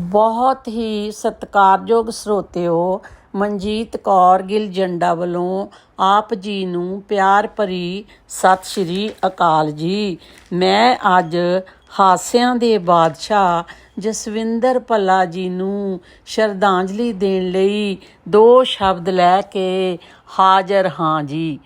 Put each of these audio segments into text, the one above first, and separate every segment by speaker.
Speaker 1: ਬਹੁਤ ਹੀ ਸਤਿਕਾਰਯੋਗ ਸਰੋਤਿਓ, ਮਨਜੀਤ ਕੌਰ ਗਿੱਲ ਜੰਡਾ ਵੱਲੋਂ ਆਪ ਜੀ ਨੂੰ ਪਿਆਰ ਭਰੀ ਸਤਿ ਸ਼੍ਰੀ ਅਕਾਲ ਜੀ। ਮੈਂ ਅੱਜ ਹਾਸਿਆਂ ਦੇ ਬਾਦਸ਼ਾਹ ਜਸਵਿੰਦਰ ਭੱਲਾ ਜੀ ਨੂੰ ਸ਼ਰਧਾਂਜਲੀ ਦੇਣ ਲਈ ਦੋ ਸ਼ਬਦ ਲੈ ਕੇ ਹਾਜ਼ਰ ਹਾਂ ਜੀ।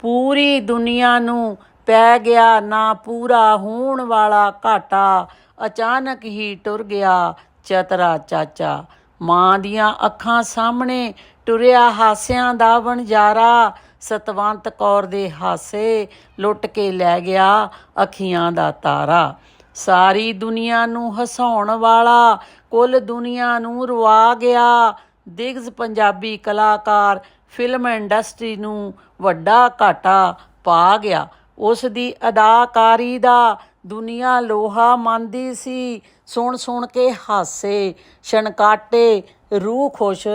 Speaker 1: ਪੂਰੀ ਦੁਨੀਆ ਨੂੰ ਪੈ ਗਿਆ ਨਾ ਪੂਰਾ ਹੋਣ ਵਾਲਾ ਘਾਟਾ ਅਚਾਨਕ ਹੀ ਟੁਰ ਗਿਆ। ਚਤਰਾ ਚਾਚਾ। ਮਾਂ ਦੀਆਂ ਅੱਖਾਂ ਸਾਹਮਣੇ ਟੁਰਿਆ ਹਾਸਿਆਂ ਦਾ ਵਣਜਾਰਾ। ਸਤਵੰਤ ਕੌਰ ਦੇ ਹਾਸੇ ਲੁੱਟ ਕੇ ਲੈ ਗਿਆ ਅੱਖੀਆਂ ਦਾ ਤਾਰਾ। ਸਾਰੀ ਦੁਨੀਆ ਨੂੰ ਹਸਾਉਣ ਵਾਲਾ, ਕੁੱਲ ਦੁਨੀਆ ਨੂੰ ਰਵਾ ਗਿਆ। ਦਿਗਜ਼ ਪੰਜਾਬੀ ਕਲਾਕਾਰ ਫਿਲਮ ਇੰਡਸਟਰੀ ਨੂੰ ਵੱਡਾ ਘਾਟਾ ਪਾ ਗਿਆ। ਉਸ ਦੀ ਅਦਾਕਾਰੀ ਦਾ ਦੁਨੀਆ ਲੋਹਾ ਮੰਨਦੀ ਸੀ। ਸੁਣ ਸੁਣ ਕੇ ਹਾਸੇ, ਛਣਕਾਟੇ, ਰੂਹ ਖੁਸ਼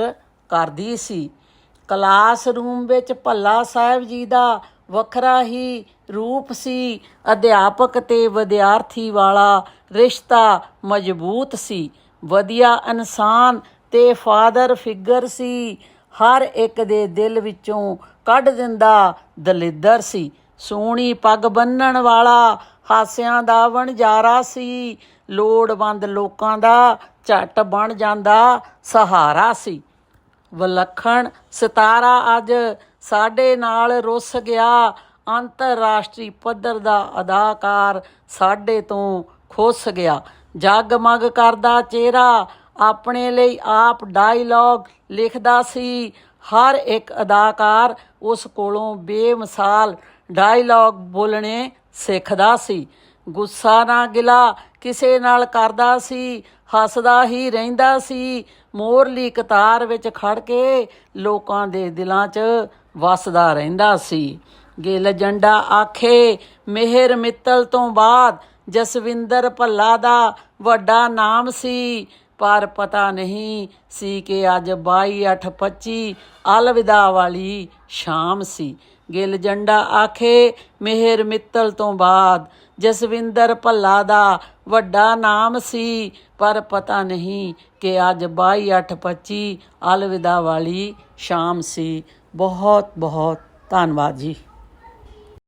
Speaker 1: ਕਰਦੀ ਸੀ। ਕਲਾਸਰੂਮ ਵਿੱਚ ਭੱਲਾ ਸਾਹਿਬ ਜੀ ਦਾ ਵੱਖਰਾ ਹੀ ਰੂਪ ਸੀ। ਅਧਿਆਪਕ ਤੇ ਵਿਦਿਆਰਥੀ ਵਾਲਾ ਰਿਸ਼ਤਾ ਮਜ਼ਬੂਤ ਸੀ। ਵਧੀਆ ਇਨਸਾਨ ਤੇ ਫਾਦਰ ਫਿਗਰ ਸੀ। ਹਰ ਇੱਕ ਦੇ ਦਿਲ ਵਿੱਚੋਂ ਕੱਢ ਦਿੰਦਾ ਦਲਿੱਦਰ ਸੀ। ਸੋਹਣੀ ਪੱਗ ਬੰਨਣ ਵਾਲਾ, ਹਾਸਿਆਂ ਦਾ ਵਣਜਾਰਾ ਸੀ। ਲੋੜਵੰਦ ਲੋਕਾਂ ਦਾ ਝੱਟ ਬਣ ਜਾਂਦਾ ਸਹਾਰਾ ਸੀ। ਵਿਲੱਖਣ ਸਿਤਾਰਾ ਅੱਜ ਸਾਡੇ ਨਾਲ ਰੁੱਸ ਗਿਆ। ਅੰਤਰਰਾਸ਼ਟਰੀ ਪੱਧਰ ਦਾ ਅਦਾਕਾਰ ਸਾਡੇ ਤੋਂ ਖੁੱਸ ਗਿਆ। ਜਗਮਗ ਕਰਦਾ ਚਿਹਰਾ ਆਪਣੇ ਲਈ ਆਪ ਡਾਇਲੌਗ ਲਿਖਦਾ ਸੀ। ਹਰ ਇੱਕ ਅਦਾਕਾਰ ਉਸ ਕੋਲੋਂ ਬੇਮਿਸਾਲ ਡਾਇਲੌਗ ਬੋਲਣੇ ਸਿੱਖਦਾ ਸੀ। ਗੁੱਸਾ ਨਾ ਗਿਲਾ, ਕਿਸੇ ਨਾਲ ਕਰਦਾ ਸੀ। ਹੱਸਦਾ ਹੀ ਰਹਿੰਦਾ ਸੀ। ਮੋਰਲੀ ਕਤਾਰ ਵਿੱਚ ਖੜ ਕੇ ਲੋਕਾਂ ਦੇ ਦਿਲਾਂ 'ਚ ਵਸਦਾ ਰਹਿੰਦਾ ਸੀ। ਗਿੱਲ ਜੰਡਾ ਆਖੇ, ਮਿਹਰ ਮਿੱਤਲ ਤੋਂ ਬਾਅਦ ਜਸਵਿੰਦਰ ਭੱਲਾ ਦਾ ਵੱਡਾ ਨਾਮ ਸੀ। ਪਰ ਪਤਾ ਨਹੀਂ ਸੀ ਕਿ ਅੱਜ 22/8/25 ਅਲਵਿਦਾ ਵਾਲੀ ਸ਼ਾਮ ਸੀ। ਗਿੱਲ ਜੰਡਾ ਆਖੇ, ਮਿਹਰ ਮਿੱਤਲ ਤੋਂ ਬਾਅਦ ਜਸਵਿੰਦਰ ਭੱਲਾ ਦਾ ਵੱਡਾ ਨਾਮ ਸੀ, ਪਰ ਪਤਾ ਨਹੀਂ ਕਿ ਅੱਜ 22/8/25 ਅਲਵਿਦਾ ਵਾਲੀ ਸ਼ਾਮ ਸੀ। ਬਹੁਤ ਬਹੁਤ ਧੰਨਵਾਦ ਜੀ।